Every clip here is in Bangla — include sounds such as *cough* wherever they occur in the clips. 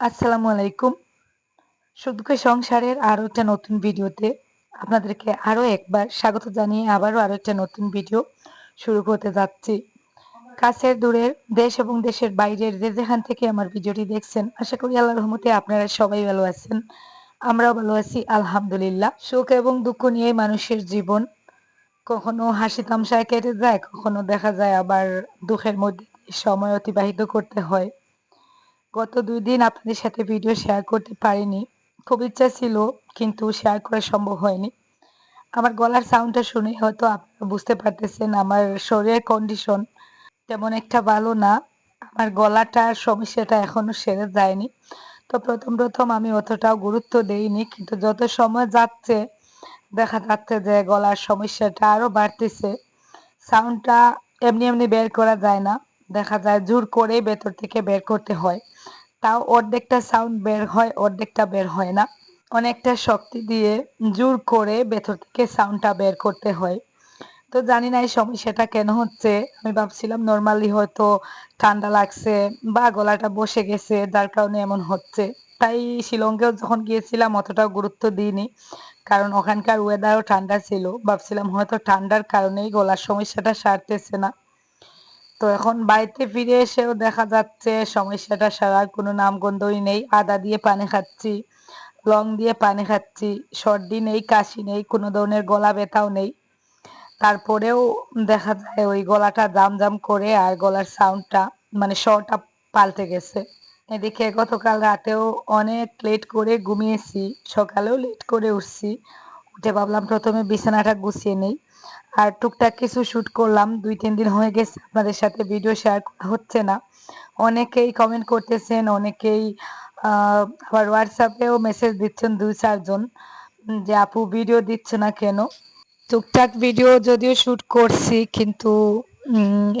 আসসালামু আলাইকুম। সুদুকে সংসারের আরও একটা নতুন ভিডিওতে আপনাদেরকে আরও একবার স্বাগত জানিয়ে আবারও আরও একটা নতুন ভিডিও শুরু করতে যাচ্ছি। কাছের দূরের দেশ এবং দেশের বাইরের যে যেখান থেকে আমার ভিডিওটি দেখছেন, আশা করি আল্লাহ রহমতে আপনারা সবাই ভালো আছেন। আমরাও ভালো আছি, আলহামদুলিল্লাহ। সুখ এবং দুঃখ নিয়ে মানুষের জীবন। কখনো হাসি তামশায় কেটে যায়, কখনো দেখা যায় আবার দুঃখের মধ্যে সময় অতিবাহিত করতে হয়। গত দুই দিন আপনাদের সাথে ভিডিও শেয়ার করতে পারিনি। খুব ইচ্ছা ছিল, কিন্তু শেয়ার করা সম্ভব হয়নি। আমার গলার সাউন্ডটা শুনে হয়তো আপনারা বুঝতে পারতেছেন আমার শরীরের কন্ডিশন তেমন একটা ভালো না। আমার গলাটার সমস্যাটা এখনও সেরে যায়নি। তো প্রথম প্রথম আমি অতটাও গুরুত্ব দেইনি, কিন্তু যত সময় যাচ্ছে, দেখা যাচ্ছে যে গলার সমস্যাটা আরও বাড়তেছে। সাউন্ডটা এমনি এমনি বের করা যায় না। দেখা যায় জোর করে ভেতর থেকে বের করতে হয়। তাও অর্ধেকটা সাউন্ড বের হয়, অর্ধেকটা বের হয় না। অনেকটা শক্তি দিয়ে জোর করে ভেতর থেকে সাউন্ডটা বের করতে হয়। তো জানি না এই সমস্যাটা কেন হচ্ছে। আমি ভাবছিলাম নর্মালি হয়তো ঠান্ডা লাগছে বা গলাটা বসে গেছে, যার কারণে এমন হচ্ছে। তাই শিলংকেও যখন গিয়েছিলাম অতটাও গুরুত্ব দিইনি। কারণ ওখানকার ওয়েদারও ঠান্ডা ছিল। ভাবছিলাম হয়তো ঠান্ডার কারণেই গলার সমস্যাটা সারতেছে না। তো এখন বাড়িতে ফিরে এসেও দেখা যাচ্ছে সমস্যাটা সারার কোনো নামগন্ধই নেই। আদা দিয়ে পানি খাচ্ছি, লং দিয়ে পানি খাচ্ছি, সর্দি নেই, কাশি নেই, কোনো ধরনের গলা ব্যথাও নেই। তারপরেও দেখা যায় ওই গলাটা জাম জাম করে আর গলার সাউন্ডটা মানে শটা পাল্টে গেছে। এদিকে গতকাল রাতেও অনেক লেট করে ঘুমিয়েছি, সকালেও লেট করে উঠছি। উঠে ভাবলাম প্রথমে বিছানাটা গুছিয়ে নেই। আর টুকটাক কিছু শ্যুট করলাম, দুই, তিন দিন হয়ে গেছে আপনাদের সাথে ভিডিও শেয়ার হচ্ছে না। অনেকেই কমেন্ট করতেছেন, অনেকেই আবার হোয়াটসঅ্যাপেও মেসেজ দিচ্ছেন দুই চারজন যে আপু ভিডিও দিচ্ছে না কেন? টুকটাক ভিডিও যদিও শ্যুট করছি, কিন্তু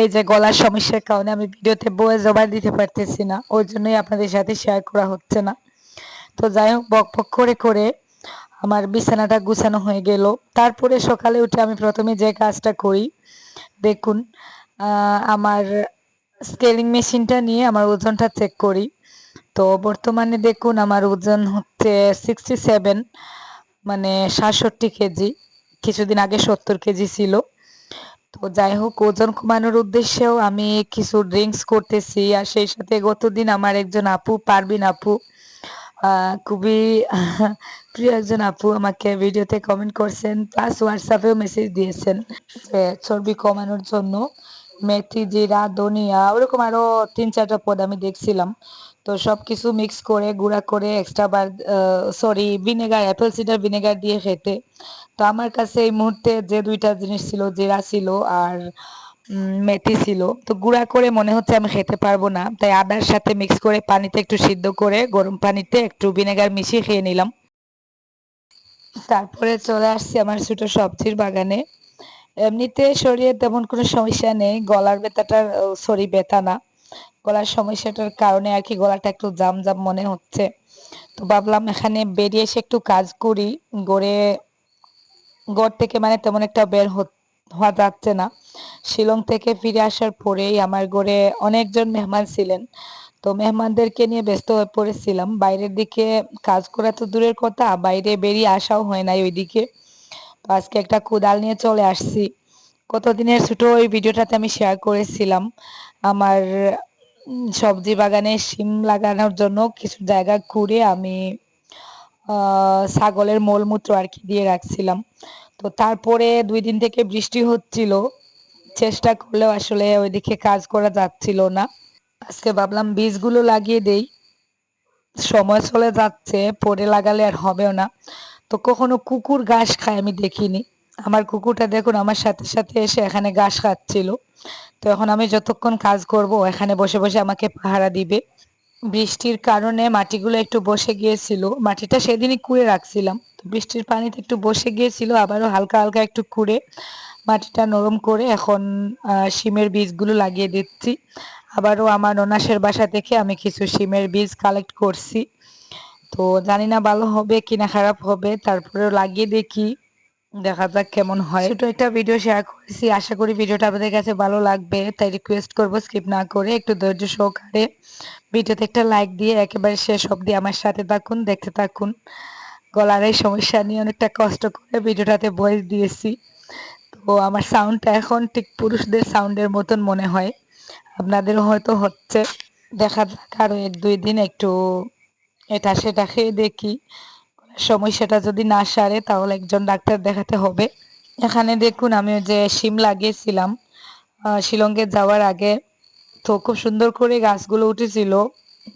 এই যে গলার সমস্যার কারণে আমি ভিডিওতে বয়ে জবাই দিতে পারতেছি না, ওই জন্যই আপনাদের সাথে শেয়ার করা হচ্ছে না। তো যাই হোক বক করে করে আমার বিছানাটা গুছানো হয়ে গেল। তারপরে সকালে উঠে আমি প্রথমে যে কাজটা করি, দেখুন আমার স্কেলিং মেশিনটা নিয়ে আমার ওজনটা চেক করি। তো বর্তমানে দেখুন, আমার ওজন হচ্ছে সিক্সটি সেভেন মানে সাতষট্টি কেজি, কিছুদিন আগে সত্তর কেজি ছিল। তো যাই হোক, ওজন কমানোর উদ্দেশ্যেও আমি কিছু ড্রিঙ্কস করতেছি। আর সেই সাথে গতদিন আমার একজন আপু পারবিন আপু খুবই, *laughs* প্রিয় একজন আপু আমাকে ভিডিওতে কমেন্ট করছেন প্লাস হোয়াটসঅ্যাপেও মেসেজ দিয়েছেন চর্বি কমানোর জন্য মেথি, জিরা, ধনিয়া, ওরকম আরও তিন চারটা পদ আমি দেখছিলাম। তো সব কিছু মিক্স করে, গুঁড়া করে এক্সট্রা বার sorry vinegar apple cider vinegar দিয়ে খেতে। তো আমার কাছে এই মুহূর্তে যে দুইটা জিনিস ছিল, জিরা ছিল আর মেথি ছিল তো গুঁড়া করে মনে হচ্ছে আমি খেতে পারব না। তাই আদার সাথে মিক্স করে পানিতে একটু সিদ্ধ করে গরম পানিতে একটু ভিনেগার মিশিয়ে খেয়ে নিলাম। তারপরে চলে আসছি আমার ছোট সবজির বাগানে। এমনিতে শরীরে তেমন কোনো সমস্যা নেই, গলার ব্যথাটার সরি ব্যথা না। গলার সমস্যাটার কারণে আর কি গলাটা একটু জাম জাম মনে হচ্ছে। তো ভাবলাম এখানে বেরিয়ে এসে একটু কাজ করি। গড়ে, গড় থেকে মানে তেমন একটা বের হওয়া যাচ্ছে না। শিলং থেকে ফিরে আসার পরেই আমার ঘরে অনেকজন মেহমান ছিলেন। তো মেহমানদেরকে নিয়ে ব্যস্ত হয়ে পড়েছিলাম। বাইরের দিকে কাজ করা তো দূরের কথা, বাইরে বেরিয়ে আসাও হয় নাই ওইদিকে। তো আজকে একটা কোদাল নিয়ে চলে আসছি। কতদিনের ছোট ওই ভিডিওটাতে আমি শেয়ার করেছিলাম। আমার সবজি বাগানে শিম লাগানোর জন্য কিছু জায়গা ঘুরে আমি ছাগলের মলমূত্র আর কি দিয়ে রাখছিলাম। তো তারপরে দুই দিন থেকে বৃষ্টি হচ্ছিল। চেষ্টা করলেও আসলে ওইদিকে কাজ করা যাচ্ছিল না। আজকে ভাবলাম বীজগুলো লাগিয়ে দেই। সময় চলে যাচ্ছে, পরে লাগালে আর হবেও না। তো কখনো কুকুর ঘাস খায় আমি দেখিনি। আমার কুকুরটা দেখুন, আমার সাথে সাথে এসে এখানে ঘাস খাচ্ছিল। তো এখন আমি যতক্ষণ কাজ করব, এখানে বসে বসে আমাকে পাহারা দিবে। বৃষ্টির কারণে মাটিগুলো একটু বসে গিয়েছিল। মাটিটা সেদিনই কুড়ে রাখছিলাম। তো বৃষ্টির পানিতে একটু বসে গিয়েছিল, আবারও হালকা হালকা একটু কুড়ে মাটিটা নরম করে এখন শিমের বীজগুলো লাগিয়ে দিচ্ছি। আবারও আমার ননাসের বাসা থেকে আমি কিছু শিমের বীজ কালেক্ট করছি। তো জানি না ভালো হবে কিনা খারাপ হবে, তারপরেও লাগিয়ে দেখি। দেখা যাক কেমন হয়। ছোট একটা ভিডিও শেয়ার করেছি। আশা করি ভিডিওটা আপনাদের কাছে ভালো লাগবে। তাই রিকোয়েস্ট করব স্কিপ না করে একটু ধৈর্য সহকারে ভিডিওতে একটা লাইক দিয়ে একেবারে শেষ অবধি আমার সাথে থাকুন, দেখতে থাকুন। গলার এই সমস্যা নিয়ে অনেকটা কষ্ট করে ভিডিওটাতে ভয়েস দিয়েছি। তো আমার সাউন্ডটা এখন ঠিক পুরুষদের সাউন্ডের মতন মনে হয়। আপনাদেরও হয়তো হচ্ছে। দেখা যাক আরও এক দুই দিন একটু এটা সেটা খেয়ে দেখি। সমস্যাটা যদি না সারে, তাহলে একজন ডাক্তার দেখাতে হবে। এখানে দেখুন, আমি যে শিম লাগিয়েছিলাম। শিলংয়ে যাওয়ার আগে তো খুব সুন্দর করে গাছগুলো উঠেছিল।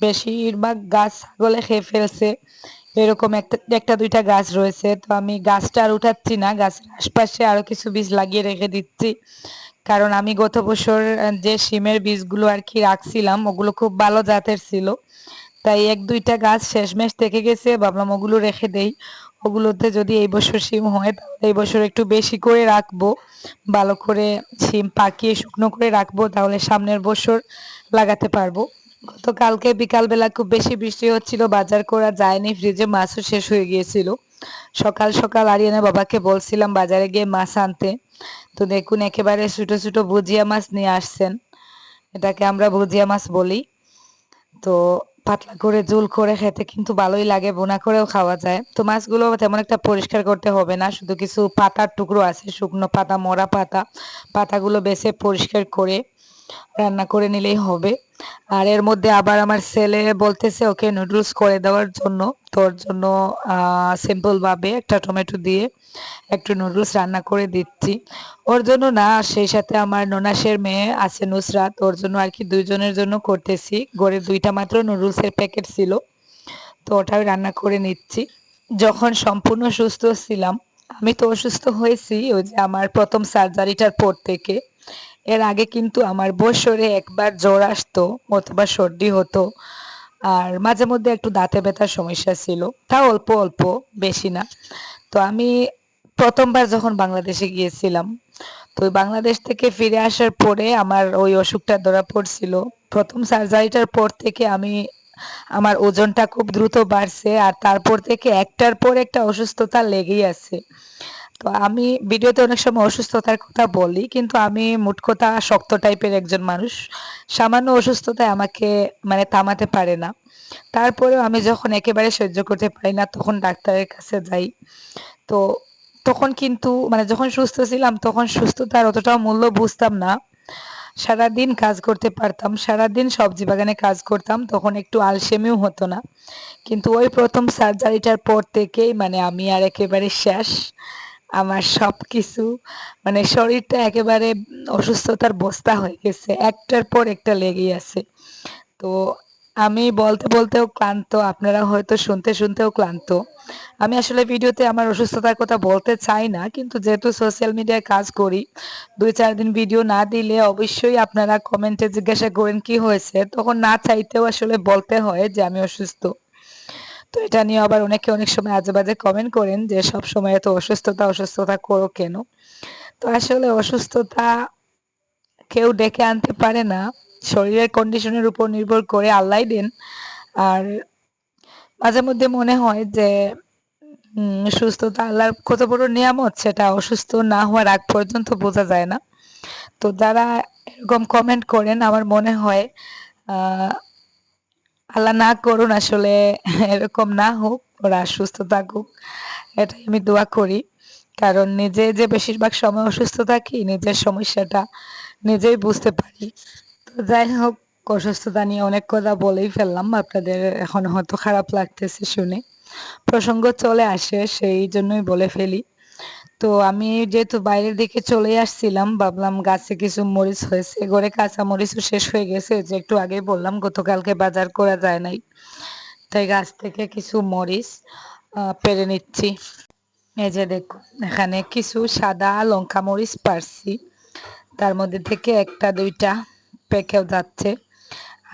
বেশিরভাগ গাছ ছাগলে খেয়ে ফেলছে। এরকম একটা একটা, দুইটা গাছ রয়েছে। তো আমি গাছটা আর উঠাচ্ছি না, গাছের আশপাশে আরও কিছু বীজ লাগিয়ে রেখে দিচ্ছি। কারণ আমি গত বছর যে শিমের বীজগুলো আর কি রাখছিলাম, ওগুলো খুব ভালো জাতের ছিল। তাই এক দুইটা গাছ শেষমেশ থেকে গেছে, ভাবলাম ওগুলো রেখে দেই। ওগুলোতে যদি এই বছর শিম হয়, তাহলে এই বছর একটু বেশি করে রাখব। ভালো করে শিম পাকিয়ে শুকনো করে রাখব, তাহলে সামনের বছর লাগাতে পারব। তো গতকালকে বিকালবেলা খুব বেশি বৃষ্টি হচ্ছিল, বাজার করা যায়নি, ফ্রিজে মাছও শেষ হয়ে গিয়েছিল। সকাল সকাল আরিয়ানা বাবাকে বলছিলাম বাজারে গিয়ে মাছ আনতে। তো দেখুন, একেবারে ছোটো ছোটো ভুজিয়া মাছ নিয়ে আসছেন। এটাকে আমরা ভুজিয়া মাছ বলি। তো পাতলা করে জোল করে খেতে কিন্তু ভালোই লাগে, বোনা করেও খাওয়া যায়। তো মাছগুলো তেমন একটা পরিষ্কার করতে হবে না, শুধু কিছু পাতার টুকরো আছে, শুকনো পাতা, মরা পাতা, পাতাগুলো বেছে পরিষ্কার করে রান্না করে নিলেই হবে। আর এর মধ্যে আবার আমার ছেলে বলতেছে, ওকে নুডলস করে দেওয়ার জন্য, তোর জন্য সিম্পলভাবে একটা টমেটো দিয়ে একটু নুডলস রান্না করে দিচ্ছি। ওর জন্য না, সেই সাথে আমার ননাসের মেয়ে আছে নুসরাত, ওর জন্য আর কি দুইজনের জন্য করতেছি। গড়ে দুইটা মাত্র নুডলসের প্যাকেট ছিল, তো ওটাও রান্না করে নিচ্ছি। যখন সম্পূর্ণ সুস্থ ছিলাম, আমি তো অসুস্থ হয়েছি, ওই যে আমার প্রথম সার্জারিটার পর থেকে। এর আগে কিন্তু আমার বছরে একবার জ্বর আসতো অথবা সর্দি হতো। আর মাঝে মধ্যে একটু দাঁতে ব্যথার সমস্যা ছিল। তা অল্প অল্প, বেশি না। তো আমি প্রথমবার যখন বাংলাদেশে গিয়েছিলাম, তো বাংলাদেশ থেকে ফিরে আসার পরে আমার ওই অসুখটা ধরা পড়ছিল। প্রথম সার্জারিটার পর থেকে আমি আমার ওজনটা খুব দ্রুত বাড়ছে আর তারপর থেকে একটার পর একটা অসুস্থতা লেগেই আছে। তো আমি ভিডিওতে অনেক সময় অসুস্থতার কথা বলি, কিন্তু আমি মোট কথা শক্ত টাইপের একজন মানুষ। সামান্য অসুস্থতায় আমাকে মানে থামাতে পারে না। তারপরেও আমি যখন একেবারে সহ্য করতে পারি না, তখন ডাক্তারের কাছে যাই। তো তখন কিন্তু মানে যখন সুস্থ ছিলাম, তখন সুস্থতার অতটাও মূল্য বুঝতাম না। সারাদিন কাজ করতে পারতাম, সারাদিন সবজি বাগানে কাজ করতাম, তখন একটু আলসেমিও হতো না। কিন্তু ওই প্রথম সার্জারিটার পর থেকেই মানে আমি আর একেবারে শেষ। আমার সব কিছু মানে শরীরটা একেবারে অসুস্থতার বস্তা হয়ে গেছে। একটার পর একটা লেগেই আছে। তো আমি বলতে বলতেও ক্লান্ত। আপনারা হয়তো শুনতে শুনতেও ক্লান্ত। আমি আসলে ভিডিওতে আমার অসুস্থতার কথা বলতে চাই না। কিন্তু যেহেতু সোশ্যাল মিডিয়ায় কাজ করি, দুই চার দিন ভিডিও না দিলে অবশ্যই আপনারা কমেন্টে জিজ্ঞাসা করেন, কি হয়েছে? তখন না চাইতেও আসলে বলতে হয় যে আমি অসুস্থ। তো এটা নিয়ে আবার অনেকে অনেক সময় আজে বাজে কমেন্ট করেন যে সব সময় এত অসুস্থতা অসুস্থতা করো কেন? তো আসলে অসুস্থতা কেউ ডেকে আনতে পারে না। শরীরের কন্ডিশনের উপর নির্ভর করে আল্লাহ দেন। আর মাঝে মধ্যে মনে হয় যে সুস্থতা আল্লাহর কত বড় নিয়ামত, সেটা অসুস্থ না হওয়ার আগ পর্যন্ত বোঝা যায় না। তো যারা এরকম কমেন্ট করেন, আমার মনে হয় আল্লাহ না করুন আসলে এরকম না হোক, ওরা সুস্থ থাকুক, এটাই আমি দোয়া করি। কারণ নিজে যে বেশিরভাগ সময় অসুস্থ থাকি, নিজের সমস্যাটা নিজেই বুঝতে পারি। তো যাই হোক, অসুস্থতা নিয়ে অনেক কথা বলেই ফেললাম, আপনাদের এখন হয়তো খারাপ লাগতেছে শুনে। প্রসঙ্গ চলে আসে, সেই জন্যই বলে ফেলি। তো আমি যেহেতু বাইরের দিকে চলে আসছিলাম, ভাবলাম গাছে কিছু মরিচ হয়েছে, ঘরে কাঁচা মরিচও শেষ হয়ে গেছে, যে একটু আগে বললাম গতকালকে বাজার করা যায় নাই। তাই গাছ থেকে কিছু মরিচ পেরে নিচ্ছি। এই যে দেখুন, এখানে কিছু সাদা লঙ্কা মরিচ পারছি, তার মধ্যে থেকে একটা, দুইটা পেকেও যাচ্ছে।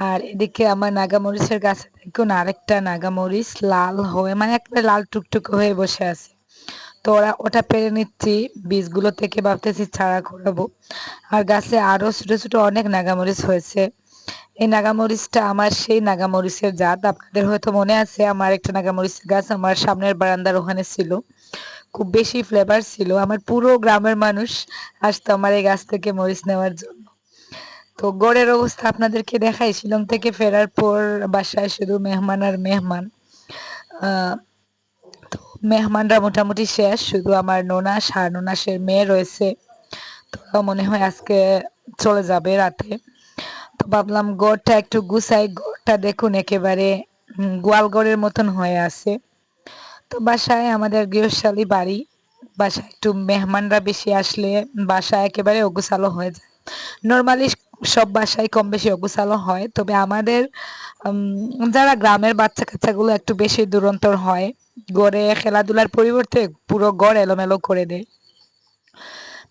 আর এদিকে আমার নাগামরিচের গাছে দেখুন আরেকটা নাগামরিচ লাল হয়ে মানে একটা লাল টুকটুক হয়ে বসে আছে। তো ওরা ওটা পেরে নিচ্ছি। বীজগুলো থেকে ভাবতেছি ছাড়া করাবো আর গাছে আরও ছোটো ছোটো অনেক নাগামরিচ হয়েছে। এই নাগামরিচটা আমার সেই নাগামরিচের জাত। আপনাদের হয়তো মনে আছে, আমার একটা নাগামরিচের গাছ আমার সামনের বারান্দার ওখানে ছিল। খুব বেশি ফ্লেভার ছিল। আমার পুরো গ্রামের মানুষ আসতো আমার এই গাছ থেকে মরিচ নেওয়ার জন্য। তো গড়ের অবস্থা আপনাদেরকে দেখাই। শিলং থেকে ফেরার পর বাসায় শুধু মেহমান আর মেহমান। তো মেহমানরা মোটামুটি শেষ, শুধু আমার নোনাস আর নোনাসের মেয়ে রয়েছে। তো মনে হয় আজকে চলে যাবে রাতে। তো ভাবলাম গড়টা একটু গুছাই, গড়টা দেখুন একেবারে গোয়ালগড়ের মতন হয়ে আছে। তো বাসায় আমাদের গৃহশালী বাড়ি, বাসায় একটু মেহমানরা বেশি আসলে বাসা একেবারে অগুসালো হয়ে যায়। নর্মালি সব বাসায় কম বেশি অগুসালো হয়, তবে আমাদের যারা গ্রামের বাচ্চা কাচ্চাগুলো একটু বেশি দুরন্তর হয় গড়ে খেলাধুলার পরিবর্তে পুরো গড় এলোমেলো করে দেয়।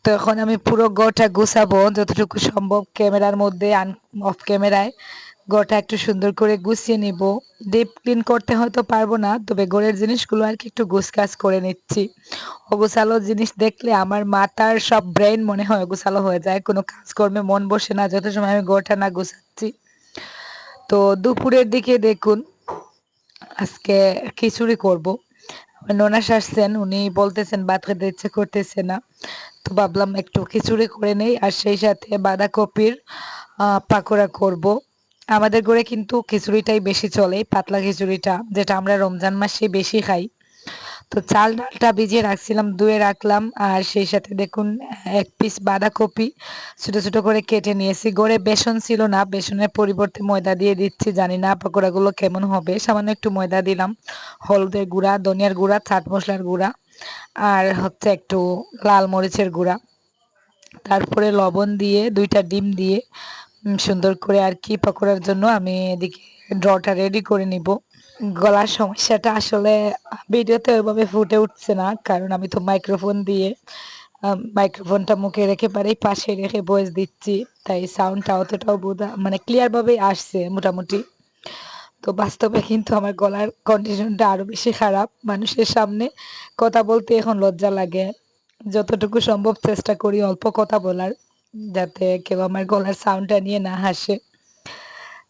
তো এখন আমি পুরো গড়টা গুছাবো, যতটুকু সম্ভব ক্যামেরার মধ্যে আন অফ ক্যামেরায় গড়টা একটু সুন্দর করে গুছিয়ে নিব। ডিপ ক্লিন করতে হয়তো পারব না, তবে গড়ের জিনিসগুলো আর কি একটু গুছকাজ করে নিচ্ছি। অগুছালো জিনিস দেখলে আমার মাথার সব ব্রেন মনে হয় অগুছালো হয়ে যায়, কোনো কাজকর্মে মন বসে না যত সময় আমি গড়টা না গুছাচ্ছি। তো দুপুরের দিকে দেখুন আজকে খিচুড়ি করব। ননাস আসছেন উনি বলতেছেন, ভাত খেতে ইচ্ছে করতেছে না। তো ভাবলাম একটু খিচুড়ি করে নেই, আর সেই সাথে বাঁধাকপির পাকোড়া করব। আমাদের ঘরে কিন্তু খিচুড়িটাই বেশি চলে, পাতলা খিচুড়িটা, যেটা আমরা রমজান মাসে বেশি খাই। তো চাল ডালটা ভিজিয়ে রাখছিলাম, ধুয়ে রাখলাম, আর সেই সাথে দেখুন, এক পিস বাঁধাকপি ছোট ছোট করে কেটে নিয়েছি। গড়ে বেসন ছিল না, বেসনের পরিবর্তে ময়দা দিয়ে দিচ্ছি, জানি না পকোড়াগুলো কেমন হবে। সামান্য একটু ময়দা দিলাম, হলুদের গুঁড়া, ধনিয়ার গুঁড়া, চাট মশলার গুঁড়া, আর হচ্ছে একটু লাল মরিচের গুঁড়া। তারপরে লবণ দিয়ে, দুইটা ডিম দিয়ে সুন্দর করে আর কি পকোড়ার জন্য আমি এদিকে ড্রটা রেডি করে নিব। গলার সমস্যাটা আসলে ভিডিওতে ওইভাবে ফুটে উঠছে না, কারণ আমি তো মাইক্রোফোন দিয়ে মাইক্রোফোনটা মুখে রেখে পারেই পাশে রেখে ভয়েস দিচ্ছি, তাই সাউন্ডটা অতটাও বোঝা মানে ক্লিয়ারভাবেই আসছে মোটামুটি। তো বাস্তবে কিন্তু আমার গলার কন্ডিশনটা আরও বেশি খারাপ, মানুষের সামনে কথা বলতে এখন লজ্জা লাগে। যতটুকু সম্ভব চেষ্টা করি অল্প কথা বলার, যাতে কেউ আমার গলার সাউন্ডটা নিয়ে না হাসে।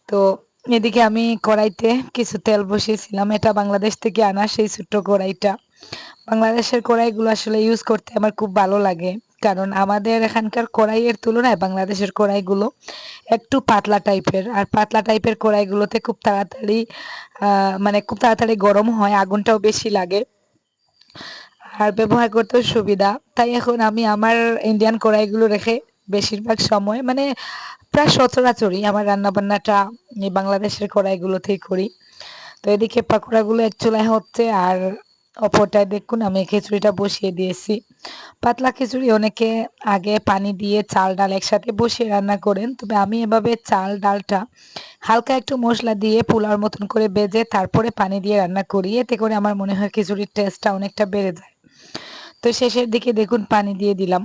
তো এদিকে আমি কড়াইতে কিছু তেল বসিয়েছিলাম। এটা বাংলাদেশ থেকে আনা সেই ছোট্ট কড়াইটা। বাংলাদেশের কড়াইগুলো আসলে ইউজ করতে আমার খুব ভালো লাগে। কারণ আমাদের এখানকার কড়াইয়ের তুলনায় বাংলাদেশের কড়াইগুলো একটু পাতলা টাইপের। আর পাতলা টাইপের কড়াইগুলোতে খুব তাড়াতাড়ি মানে খুব তাড়াতাড়ি গরম হয়, আগুনটাও বেশি লাগে। আর ব্যবহার করতেও সুবিধা। তাই এখন আমি আমার ইন্ডিয়ান কড়াইগুলো রেখে বেশিরভাগ সময় মানে প্রায় সচরাচরই আমার রান্নাবান্নাটা এই বাংলাদেশের কড়াইগুলোতেই করি। তো এদিকে পাকোড়াগুলো এক চুলায় হচ্ছে আর অপরটায় দেখুন আমি খিচুড়িটা বসিয়ে দিয়েছি। পাতলা খিচুড়ি অনেকে আগে পানি দিয়ে চাল, ডাল একসাথে বসিয়ে রান্না করেন, তবে আমি এভাবে চাল, ডালটা হালকা একটু মশলা দিয়ে পোলার মতন করে বেজে তারপরে পানি দিয়ে রান্না করি, এতে করে আমার মনে হয় খিচুড়ির টেস্টটা অনেকটা বেড়ে যায়। তো শেষের দিকে দেখুন পানি দিয়ে দিলাম।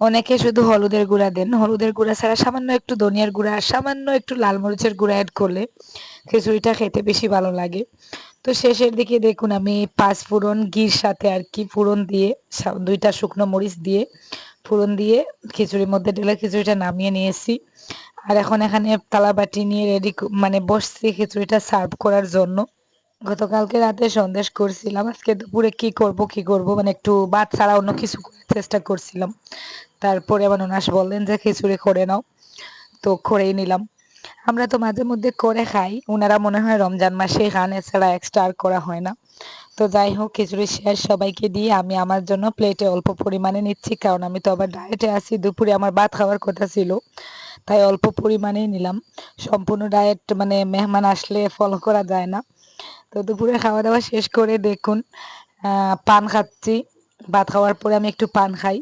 অনেকে শুধু হলুদের গুঁড়া দেন। হলুদের গুঁড়া ছাড়া সামান্য একটু ধনিয়ার গুঁড়া, সামান্য একটু লাল মরিচের গুঁড়া অ্যাড করলে খিচুড়িটা খেতে বেশি ভালো লাগে। তো শেষের দিকে দেখুন, আমি পাঁচ ফোড়ন ঘির সাথে আর কি ফোড়ন দিয়ে দুইটা শুকনো মরিচ দিয়ে ফোড়ন দিয়ে খিচুড়ির মধ্যে ঢেলে খিচুড়িটা নামিয়ে নিয়েছি আর এখন এখানে তালাবাটি নিয়ে রেডি মানে বসছি খিচুড়িটা সার্ভ করার জন্য। গতকালকে রাতে সন্দেশ করছিলাম, আজকে দুপুরে কি করব কি করব মানে একটু ভাত ছাড়া অন্য কিছু চেষ্টা করছিলাম। তারপরে আমার ওনাস বললেন যে, খিচুড়ি করে নাও। তো করেই নিলাম। আমরা তো মাঝে মধ্যে করে খাই ওনারা মনে হয় রমজান মাসে খান, এছাড়া এক্সট্রা আর করা হয় না। তো যাই হোক, খিচুড়ি শেষ সবাইকে দিয়ে আমি আমার জন্য প্লেটে অল্প পরিমাণে নিচ্ছি, কারণ আমি তো আবার ডায়েটে আছি, দুপুরে আমার ভাত খাওয়ার কথা ছিল। তাই অল্প পরিমাণেই নিলাম। সম্পূর্ণ ডায়েট মানে মেহমান আসলে ফলো করা যায় না। তো দুপুরে খাওয়া দাওয়া শেষ করে দেখুন পান খাচ্ছি। ভাত খাওয়ার পরে আমি একটু পান খাই।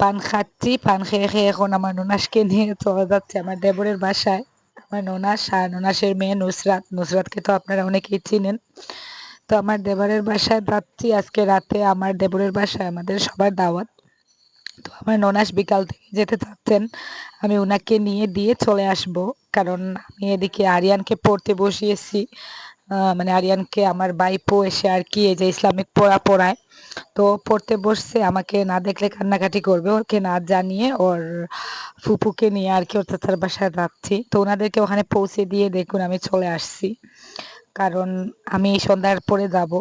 পান খাচ্ছি, পান খেয়ে খেয়ে এখন আমার ননাসকে নিয়ে চলে যাচ্ছে আমার দেবরের বাসায়। আমার ননাস আর ননাসের মেয়ে নুসরাত। নুসরাতকে তো আপনারা অনেকেই চিনেন। তো আমার দেবরের বাসায় যাচ্ছি। আজকে রাতে আমার দেবরের বাসায় আমাদের সবার দাওয়াত। তো আমার ননাস বিকাল থেকে যেতে চাচ্ছেন, আমি ওনাকে নিয়ে দিয়ে চলে আসব। কারণ আমি এদিকে আরিয়ানকে পড়তে বসিয়েছি। মানে আরিয়ানকে আমার বাইপো এসে আর কি এই যে ইসলামিক পড়া পড়ায়। তো পড়তে বসছে, আমাকে না দেখলে কান্নাকাটি করবে, ওকে না জানিয়ে ওর ফুপুকে নিয়ে আর কি ওর চাচার বাসায় যাচ্ছি। তো ওনাদেরকে ওখানে পৌঁছে দিয়ে দেখুন আমি চলে আসছি। কারণ আমি সন্ধ্যার পরে যাব।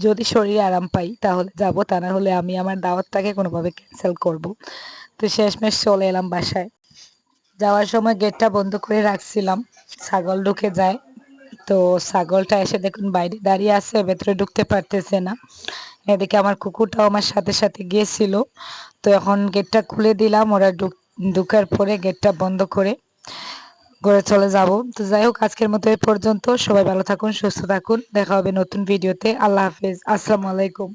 যদি শরীরে আরাম পাই তাহলে যাব, তা না হলে আমি আমার দাওয়াতটাকে কোনোভাবে ক্যান্সেল করব। তো শেষমেশ চলে এলাম বাসায়। যাওয়ার সময় গেটটা বন্ধ করে রাখছিলাম। ছাগল ঢুকে যায়। তো ছাগলটা এসে দেখুন বাইরে দাঁড়িয়ে আছে, ভেতরে ঢুকতে পারতেছে না। এদিকে আমার কুকুরটাও আমার সাথে সাথে গিয়েছিল। তো এখন গেটটা খুলে দিলাম, ওরা ঢুকার পরে গেটটা বন্ধ করে ঘরে চলে যাব। তো যাই হোক, আজকের মতো এই পর্যন্ত। সবাই ভালো থাকুন, সুস্থ থাকুন। দেখা হবে নতুন ভিডিওতে। আল্লাহ হাফিজ। আসসালামু আলাইকুম।